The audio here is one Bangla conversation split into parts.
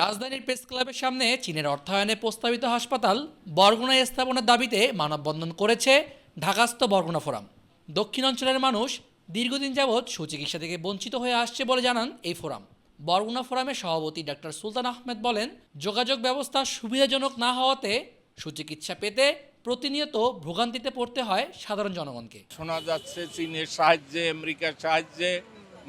রাজধানীর প্রেস ক্লাবের সামনে চীনের অর্থায়নে প্রস্তাবিত হাসপাতাল বরগুনায় স্থাপনের দাবিতে মানববন্ধন করেছে ঢাকাস্থ বরগুনা ফোরাম। দক্ষিণ অঞ্চলের মানুষ দীর্ঘদিন যাবৎ সুচিকিৎসা থেকে বঞ্চিত হয়ে আসছে বলে জানান এই ফোরাম। বরগুনা ফোরামের সভাপতি ডাক্তার সুলতান আহমেদ বলেন, যোগাযোগ ব্যবস্থা সুবিধাজনক না হওয়াতে সুচিকিৎসা পেতে প্রতিনিয়ত ভোগান্তিতে পড়তে হয় সাধারণ জনগণকে। শোনা যাচ্ছে চীনের সাহায্যে, আমেরিকার সাহায্যে,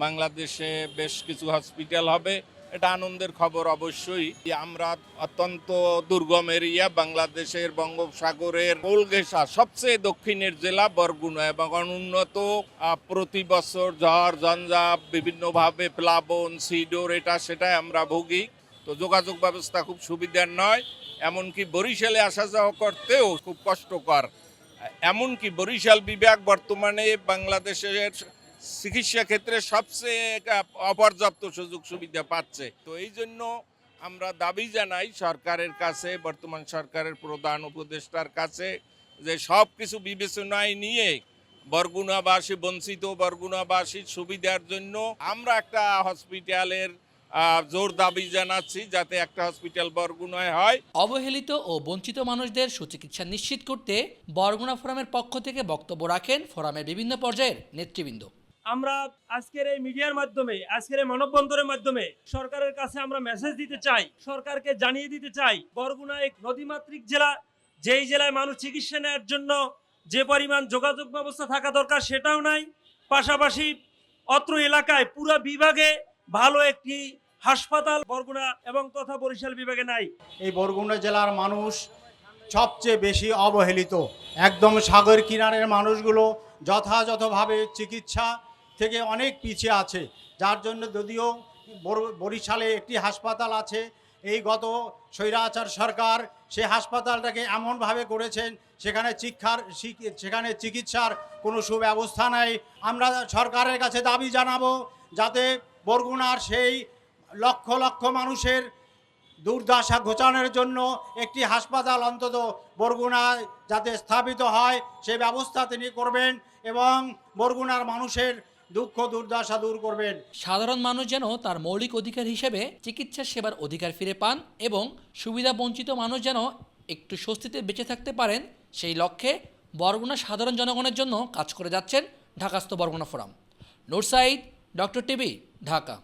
বাংলাদেশে বেশ কিছু হসপিটাল হবে। এটা আনন্দের খবর অবশ্যই আমরা অত্যন্ত দুর্গম এরিয়া, বাংলাদেশের বঙ্গোপসাগরের কোলঘেসা সবচেয়ে দক্ষিণের জেলা বরগুনা এবং অনুন্নত প্রতি বছর ঝড় ঝঞ্ঝাপ বিভিন্নভাবে প্লাবন, সিডোর, এটা সেটাই আমরা ভুগি। তো যোগাযোগ ব্যবস্থা খুব সুবিধার নয়, এমনকি বরিশালে আসা যাওয়া করতেও খুব কষ্টকর। এমনকি বরিশাল বিভাগ বর্তমানে বাংলাদেশের চিকিৎসা ক্ষেত্রে সবচেয়ে অপর্যাপ্ত সুযোগ সুবিধা পাচ্ছে। তো এই জন্য আমরা দাবি জানাই সরকারের কাছে, বর্তমান সরকারের প্রধান উপদেষ্টার কাছে যে সব কিছু বিবেচনায় নিয়ে বরগুনাবাসী, বঞ্চিত বরগুনাবাসীর সুবিধার জন্য আমরা একটা হসপিটালের জোর দাবি জানাচ্ছি যাতে একটা হসপিটাল বরগুনায় হয়। অবহেলিত ও বঞ্চিত মানুষদের সুচিকিৎসা নিশ্চিত করতে বরগুনা ফোরামের পক্ষ থেকে বক্তব্য রাখেন ফোরামের বিভিন্ন পর্যায়ের নেতৃবৃন্দ। আমরা আজকের এই মিডিয়ার মাধ্যমে, আজকের এই মানববন্ধনের মাধ্যমে সরকারের কাছে আমরা মেসেজ দিতে চাই, সরকারকে জানিয়ে দিতে চাই, বরগুনা এক নদীমাতৃক জেলা, যেই জেলায় মানুষ চিকিৎসা নেওয়ার জন্য যে পরিমাণ যোগাযোগ ব্যবস্থা থাকা দরকার সেটাও নাই। পাশাপাশি অত্র এলাকায় পুরো বিভাগে ভালো একটি হাসপাতাল বরগুনা এবং তথা বরিশাল বিভাগে নাই। এই বরগুনা জেলার মানুষ সবচেয়ে বেশি অবহেলিত। একদম সাগর কিনারের মানুষগুলো যথাযথভাবে চিকিৎসা থেকে অনেক পিছিয়ে আছে। যার জন্য যদিও বর- বরিশালে একটি হাসপাতাল আছে, এই গত স্বৈরাচার সরকার সে হাসপাতালটাকে এমনভাবে করেছেন, সেখানে শিক্ষার সেখানে চিকিৎসার কোনো সুব্যবস্থা নাই। আমরা সরকারের কাছে দাবি জানাব যাতে বরগুনার সেই লক্ষ লক্ষ মানুষের দুর্দশা ঘোচানোর জন্য একটি হাসপাতাল অন্তত বরগুনায় যাতে স্থাপিত হয়, সে ব্যবস্থা তিনি করবেন এবং বরগুনার মানুষের দুঃখ, দুর্দশা দূর করবেন। সাধারণ মানুষ যেন তার মৌলিক অধিকার হিসেবে চিকিৎসা সেবার অধিকার ফিরে পান এবং সুবিধা বঞ্চিত মানুষ যেন একটু স্বস্তিতে বেঁচে থাকতে পারেন, সেই লক্ষ্যে বরগুনা সাধারণ জনগণের জন্য কাজ করে যাচ্ছেন ঢাকাস্থ Barguna forum. নোরসাইদ doctor TV, Dhaka.